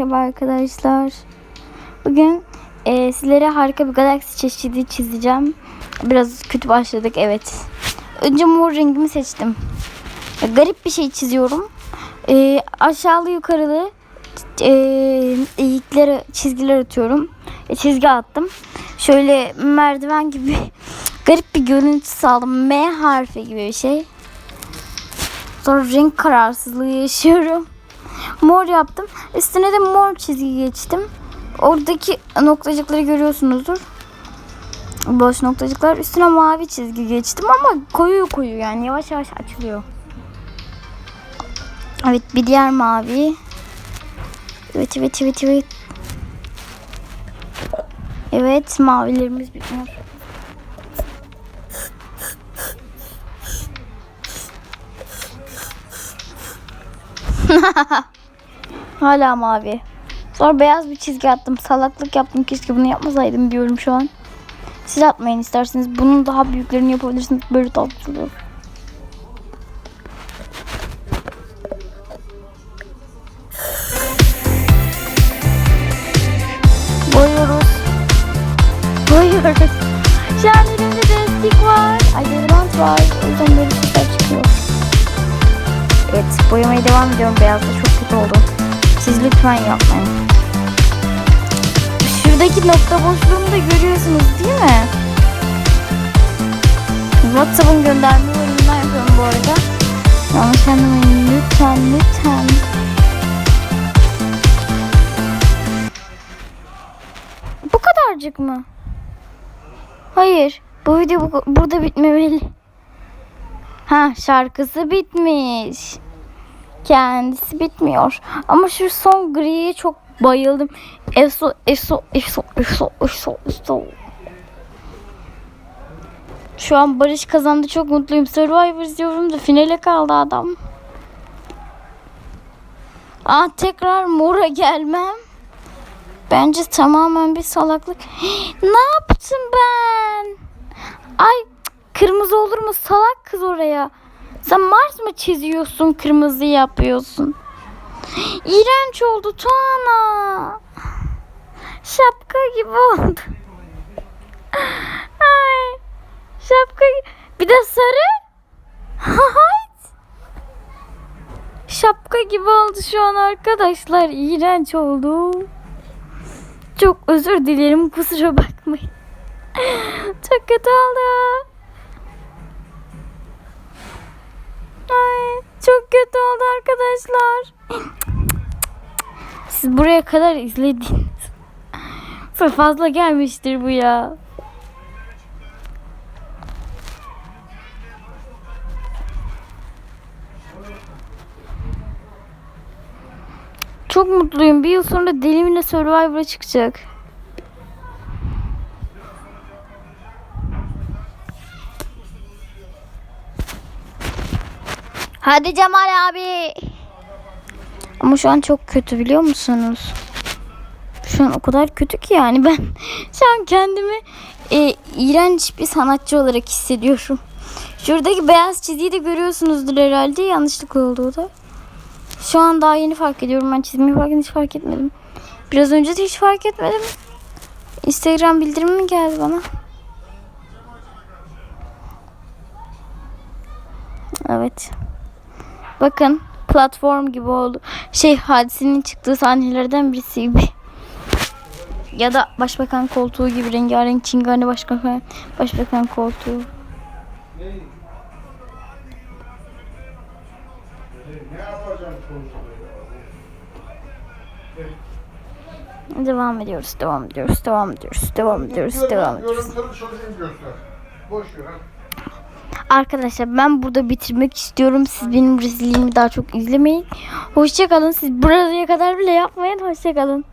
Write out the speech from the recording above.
Merhaba arkadaşlar. Bugün e, sizlere harika bir galaksi çeşidi çizeceğim. Biraz kötü başladık evet. Önce mor rengimi seçtim. Garip bir şey çiziyorum. E, aşağılı yukarılı e, eğikleri çizgiler atıyorum. E, çizgi attım. Şöyle merdiven gibi garip bir görüntü sağladım. M harfi gibi bir şey. Sonra renk kararsızlığı yaşıyorum. Mor yaptım. Üstüne de mor çizgi geçtim. Oradaki noktacıkları görüyorsunuzdur. Boş noktacıklar. Üstüne mavi çizgi geçtim ama koyu koyu yani yavaş yavaş açılıyor. Evet bir diğer mavi. Evet evet evet evet. Evet mavilerimiz bitmiyor. Hala mavi. Sonra beyaz bir çizgi attım. Salaklık yaptım. Keşke bunu yapmasaydım diyorum şu an. Siz atmayın isterseniz. Bunun daha büyüklerini yapabilirsiniz. Böyle tatlı olur. Boyuyoruz. Boyuyoruz. Şu an elimde destek var. Ay deodorant var. O yüzden böyle şeyler çıkıyor. Evet boyamaya devam ediyorum. Beyazda çok kötü oldu. Siz lütfen yapmayın. Şuradaki nokta boşluğunu da görüyorsunuz değil mi? WhatsApp'ın gönderme bölümünden yapıyorum bu arada. Yanlış anlamayın lütfen lütfen. Bu kadarcık mı? Hayır. Bu video bu, burada bitmemeli. Ha şarkısı bitmiş. Kendisi bitmiyor. Ama şu son griye çok bayıldım. Eso, eso, eso, eso, eso, eso. Şu an Barış kazandı. Çok mutluyum. Survivor izliyorum da finale kaldı adam. Ah tekrar mora gelmem. Bence tamamen bir salaklık. ne yaptım ben? Ay kırmızı olur mu? Salak kız oraya. Sen Mars mı çiziyorsun? Kırmızı yapıyorsun. İğrenç oldu Tuana. Şapka gibi oldu. Ay. Şapka bir de sarı. Şapka gibi oldu şu an arkadaşlar. İğrenç oldu. Çok özür dilerim kusura bakmayın. Çok kötü oldu. Ay, çok kötü oldu arkadaşlar. Siz buraya kadar izlediniz. Fazla gelmiştir bu ya. Çok mutluyum. Bir yıl sonra Delimine Survivor'a çıkacak. Hadi Cemal abi. Ama şu an çok kötü biliyor musunuz? Şu an o kadar kötü ki yani ben şu an kendimi e, iğrenç bir sanatçı olarak hissediyorum. Şuradaki beyaz çizgiyi de görüyorsunuzdur herhalde. Yanlışlık oldu da. Şu an daha yeni fark ediyorum. Ben çizimi yaparken hiç fark etmedim. Biraz önce de hiç fark etmedim. Instagram bildirimi mi geldi bana? Evet. Bakın platform gibi oldu. Şey hadisenin çıktığı sahnelerden birisi gibi. Ya da başbakan koltuğu gibi rengarenk çingane başbakan, başbakan koltuğu. Devam ediyoruz, devam ediyoruz, devam ediyoruz, devam ediyoruz, devam ediyoruz. Çocuğun göster. Boş ver. Arkadaşlar ben burada bitirmek istiyorum. Siz benim rezilliğimi daha çok izlemeyin. Hoşçakalın. Siz buraya kadar bile yapmayın. Hoşçakalın.